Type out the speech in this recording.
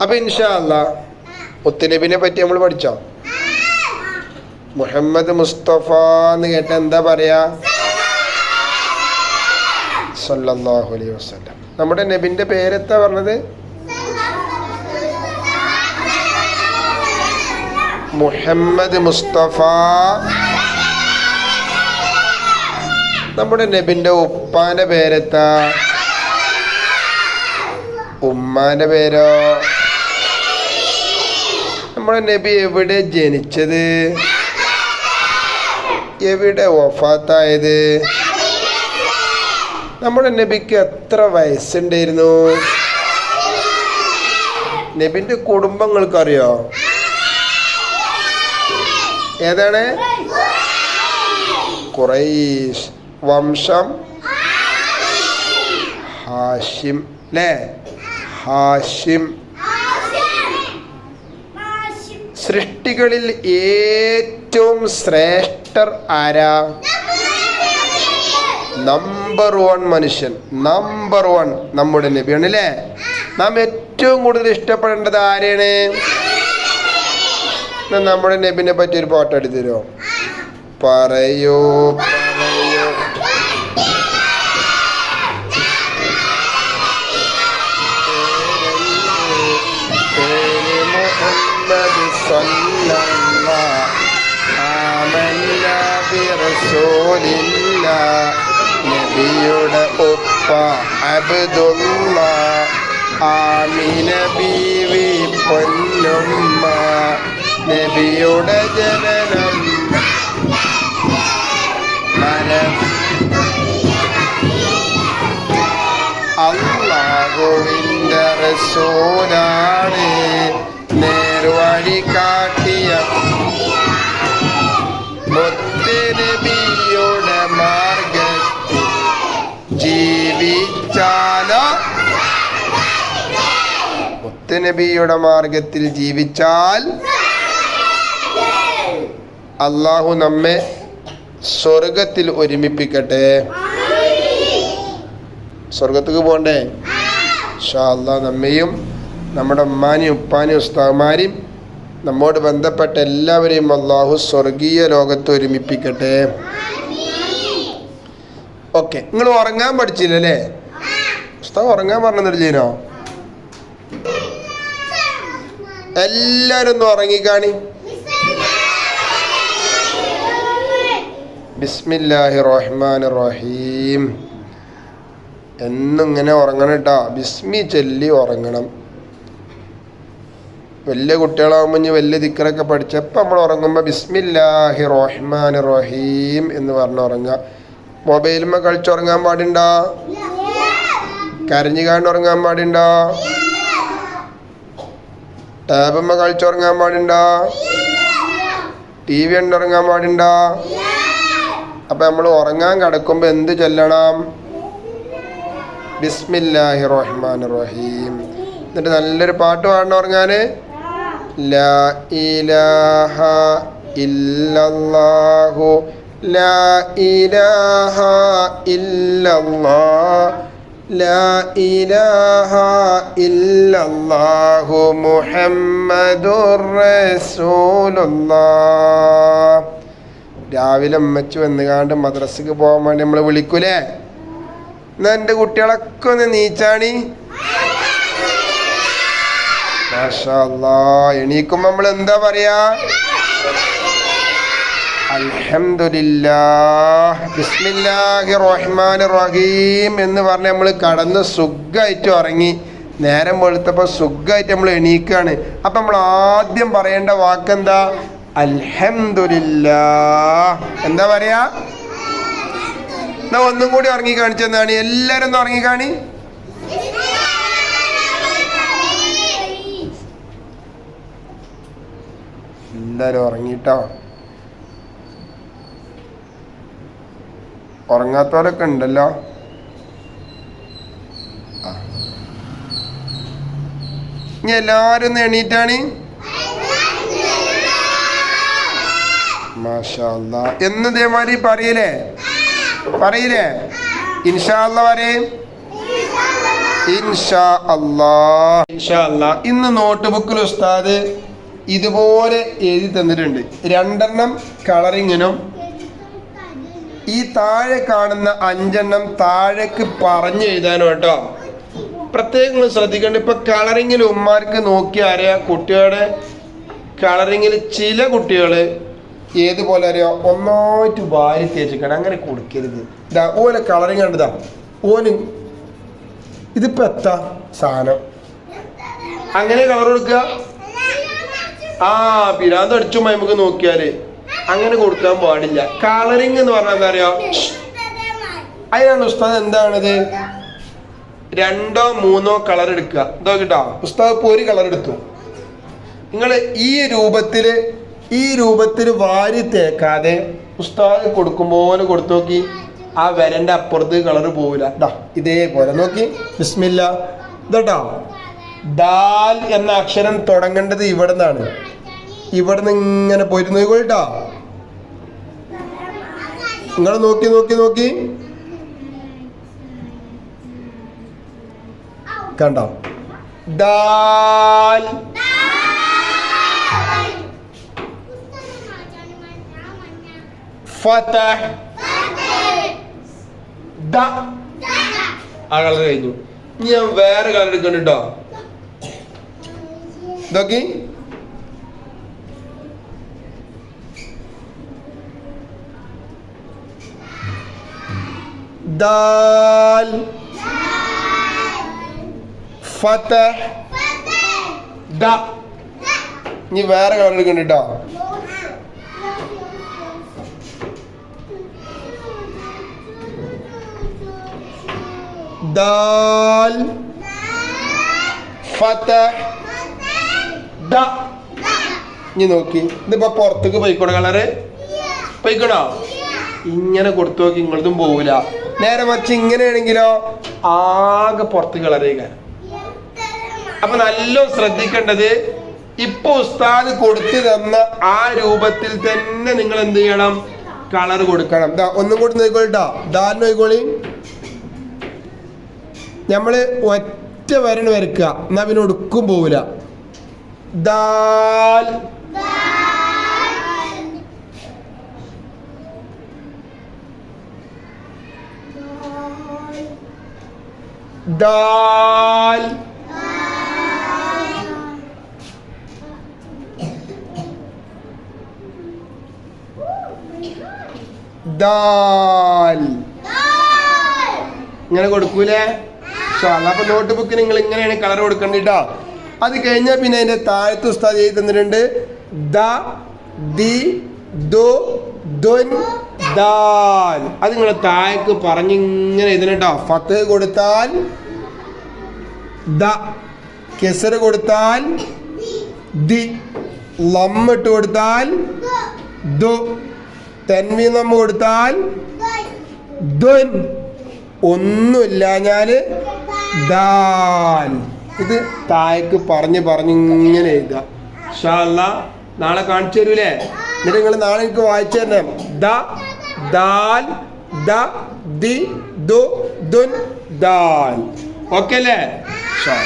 അപ്പൊ ഇൻഷാ അല്ല മുത്തുനബിനെ പറ്റി നമ്മൾ പഠിച്ചോ? മുഹമ്മദ് മുസ്തഫ എന്ന് കേട്ട എന്താ പറയാ? അലൈഹി നമ്മുടെ നബിന്റെ പേരെത്താ പറഞ്ഞത്? മുഹമ്മദ് മുസ്തഫ. നമ്മുടെ നബിന്റെ ഉപ്പാന്റെ പേരെത്താ ഉമ്മാന്റെ പേരോ? നമ്മുടെ നബി എവിടെ ജനിച്ചത്? എവിടെ വഫാത്തായത്? നമ്മുടെ നബിക്ക് എത്ര വയസ്സുണ്ടായിരുന്നു? നബിന്റെ കുടുംബങ്ങൾക്കറിയോ ഏതാണ്? കുറൈഷ് വംശം? ഹാഷിം. അല്ലേ ഹാഷിം. സൃഷ്ടികളിൽ ഏറ്റവും ശ്രേഷ്ഠർ ആരാ? നമ്പർ വൺ മനുഷ്യൻ. നമ്പർ വൺ നമ്മുടെ നബിയാണ് അല്ലേ? നാം ഏറ്റവും കൂടുതൽ ഇഷ്ടപ്പെടേണ്ടത് ആരെയാണ് നമ്മുടെ നബിനെ പറ്റി ഒരു പാട്ട് എടുത്തു തരുമോ പറയൂ. ബിറസൂലില്ല നബിയുടെ ഉപ്പ അബ്ദുള്ള. ആമിന ബീവി പൊന്നുമ്മ. നബിയുടെ ജനനം. മരം അള്ളാഹുവിന്റെ റസൂലാണ് ജീവിച്ചാലോ. മുത്തനബിയുടെ മാർഗത്തിൽ ജീവിച്ചാൽ അള്ളാഹു നമ്മെ സ്വർഗത്തിൽ ഒരുമിപ്പിക്കട്ടെ. സ്വർഗത്തേക്ക് പോകണ്ടേ? ഷാ അല്ലാ നമ്മയും നമ്മുടെ ഉമ്മാനെയും ഉപ്പാനെയും ഉസ്താമാരെയും നമ്മോട് ബന്ധപ്പെട്ട എല്ലാവരെയും അള്ളാഹു സ്വർഗീയ ലോകത്ത് ഒരുമിപ്പിക്കട്ടെ. ഓക്കെ. നിങ്ങൾ ഉറങ്ങാൻ പഠിച്ചില്ലല്ലേ ഉസ്താവ് ഉറങ്ങാൻ പറഞ്ഞില്ലീനോ എല്ലാരും ഒന്ന് ഉറങ്ങിക്കാണി. ബിസ്മില്ലാഹി റഹ്മാൻ റഹീം എന്നിങ്ങനെ ഉറങ്ങണം കേട്ടോ. ബിസ്മി ചൊല്ലി ഉറങ്ങണം. വലിയ കുട്ടികളാകുമ്പോൾ ഇനി വലിയ ദിക്കറൊക്കെ പഠിച്ചപ്പോൾ നമ്മൾ ഉറങ്ങുമ്പോൾ ബിസ്മില്ലാഹി റഹ്മാൻ റഹീം എന്ന് പറഞ്ഞ് ഉറങ്ങുക. മൊബൈലുമ്മ കളിച്ചുറങ്ങാൻ പാടുണ്ടോ? കരഞ്ഞു കാണ്ട് ഉറങ്ങാൻ പാടുണ്ടോ? ടാബമ്മ കളിച്ചുറങ്ങാൻ പാടുണ്ടോ? ടി വി ഉറങ്ങാൻ പാടുണ്ടോ? അപ്പം നമ്മൾ ഉറങ്ങാൻ കിടക്കുമ്പോൾ എന്ത് ചൊല്ലണം? ബിസ്മില്ലാഹി റഹ്മാൻ റഹീം എന്നിട്ട് നല്ലൊരു പാട്ട് പാടണം ഉറങ്ങാൻ ലാ ഇലാഹ ഇല്ലല്ലാഹു ലാ ഇലാഹ إله ലാ ഇലാഹ ഇല്ലല്ലാഹു മുഹമ്മദുർ الله രാവിലെ അമ്മച്ചു വന്നുകാണ്ട് മദ്രസക്ക് പോകാൻ വേണ്ടി നമ്മൾ വിളിക്കൂലേ? എന്നാ എന്റെ കുട്ടികളൊക്കെ ഒന്ന് നീച്ചാണി? മാഷാ അല്ലാ എണീക്കുമ്പോ നമ്മൾ എന്താ പറയാ? ബിസ്മില്ലാഹി റഹീം എന്ന് പറഞ്ഞ് നമ്മൾ കടന്ന് സുഖമായിട്ട് ഉറങ്ങി. നേരം വെളുത്തപ്പോൾ സുഖമായിട്ട് നമ്മൾ എണീക്കാണ്. അപ്പം നമ്മൾ ആദ്യം പറയേണ്ട വാക്കെന്താ? അൽഹംദുലില്ലാ എന്താ പറയാ? എന്നാ ഒന്നും കൂടി ഉറങ്ങി കാണിച്ചെന്നാണ് എല്ലാരും ഒന്ന് ഉറങ്ങി കാണി. എല്ലാരും ഉറങ്ങിട്ടോ? ഉറങ്ങാത്തവരൊക്കെ ഉണ്ടല്ലോ. ഇനി എല്ലാരും ഒന്ന് എണീറ്റാണ്? മാഷാ അല്ലാ. എന്ന് ഇതേമാതിരി പറയില്ലേ പറയില്ലേ ഇൻഷാല്ല പറയും ഇൻഷാ അല്ലാ ഇൻഷാ അല്ലാ ഇന്ന് നോട്ട് ബുക്കിൽ ഉസ്താദ് ഇതുപോലെ എഴുതി തന്നിട്ടുണ്ട്. രണ്ടെണ്ണം കളറിങ്ങിനും ഈ താഴെ കാണുന്ന അഞ്ചെണ്ണം താഴേക്ക് പറഞ്ഞു എഴുതാനോ കേട്ടോ. പ്രത്യേകം നിങ്ങൾ ശ്രദ്ധിക്കേണ്ട ഇപ്പൊ കളറിങ്ങിൽ ഉമ്മാർക്ക് നോക്കി അറിയാം കുട്ടികളുടെ കളറിങ്ങിൽ ചില കുട്ടികൾ ഏതുപോലെ അറിയാം? ഒന്നായിട്ട് വാരി തേച്ചിക്കണം അങ്ങനെ കൊടുക്കരുത്. ഇതാ ഓലെ കളറിങ് കണ്ടതാ. ഓന് ഇതിപ്പോ എത്താ സാധനം? അങ്ങനെ കളർ കൊടുക്കുക? ആ പിരാന്ത് അടിച്ചു നമുക്ക് നോക്കിയാൽ. അങ്ങനെ കൊടുക്കാൻ പാടില്ല. കളറിങ് എന്ന് പറഞ്ഞാൽ എന്താ പറയാ അതിനാണ് ഉസ്താദ് എന്താണിത്? രണ്ടോ മൂന്നോ കളർ എടുക്കുക. ഇതോ കേട്ടോ. ഉസ്താദ് ഇപ്പോൾ ഒരു കളർ എടുത്തു. നിങ്ങൾ ഈ രൂപത്തിൽ ഈ രൂപത്തിൽ വാരി തേക്കാതെ ഉസ്താദ് കൊടുക്കുമ്പോൾ കൊടുത്തു നോക്കി. ആ വരന്റെ അപ്പുറത്ത് കളർ പോവില്ല. ഡാ ഇതേപോലെ. നോക്കി. ബിസ്മില്ല. ഇതട്ടോ ദാൽ എന്ന അക്ഷരം തുടങ്ങേണ്ടത് ഇവിടെ നിന്നാണ് ഇവിടെ നിന്ന് ഇങ്ങനെ പോയിരുന്നു നോക്കിക്കോട്ടോ നിങ്ങൾ നോക്കി നോക്കി നോക്കി. കണ്ടോ? ദാൽ. ദ. കഴിഞ്ഞു. ഞാൻ വേറെ കളർ എടുക്കണ്ടോ ഇതൊക്കെ ദാൽ ഫതഹ്. ദ. ഇനി വേറെ കളർ എടുക്കണ്ടോ ദാൽ. ഫതഹ്. ദ. ഇനി നോക്കി. ഇതിപ്പോ പുറത്തേക്ക് പോയിക്കോണോ കളറ്? പോയിക്കോണോ ഇങ്ങനെ കൊടുത്തു നോക്കി ഇങ്ങളതും പോവില്ല നേരെ മറിച്ച് ഇങ്ങനെയാണെങ്കിലോ ആകെ പുറത്ത് കളറുക അപ്പൊ നല്ല ശ്രദ്ധിക്കേണ്ടത് ഇപ്പൊ ഉസ്താദ് കൊടുത്തു തന്ന ആ രൂപത്തിൽ തന്നെ നിങ്ങൾ എന്ത് ചെയ്യണം? കളർ കൊടുക്കണം. ഒന്നും കൂടി നോക്കിക്കോളിട്ടോ. ദാൽ നോക്കിക്കോളി. നമ്മൾ ഒറ്റ വരണ് വരക്കുക. എന്നാ പിന്നെ ഒടുക്കും പോവില്ല ദാൽ ദാൽ. ദാൽ. ഇങ്ങനെ കൊടുക്കൂലേ? അപ്പൊ നോട്ട് ബുക്ക് നിങ്ങൾ ഇങ്ങനെയാണ് കളർ കൊടുക്കേണ്ടിട്ടോ അത് കഴിഞ്ഞാൽ പിന്നെ അതിന്റെ താഴത്ത് ഉസ്താദ് ചെയ്ത് തന്നിട്ടുണ്ട് ദ ദി ദോ ദുൻ ദാൽ അത് നിങ്ങൾ താഴേക്ക് പറഞ്ഞിങ്ങനെ എഴുതണട്ടോ ഫത്ത് കൊടുത്താൽ ദ കെസറ് കൊടുത്താൽ ദി ലമ്മിട്ട് കൊടുത്താൽ ദു തെൻവി നമ്മ കൊടുത്താൽ ദുൻ ഞാൻ ദാൽ. ഇത് താഴേക്ക് പറഞ്ഞ് പറഞ്ഞ് ഇങ്ങനെ എഴുതുക ഷാ നാളെ കാണിച്ചു തരൂലേ? എന്നിട്ട് നിങ്ങൾ നാളെ എനിക്ക് വായിച്ചു തരണം. ദ ദാൽ ദ ദി ദു ദുൻ ദാൽ. ഓക്കെ അല്ലേ? ഷാ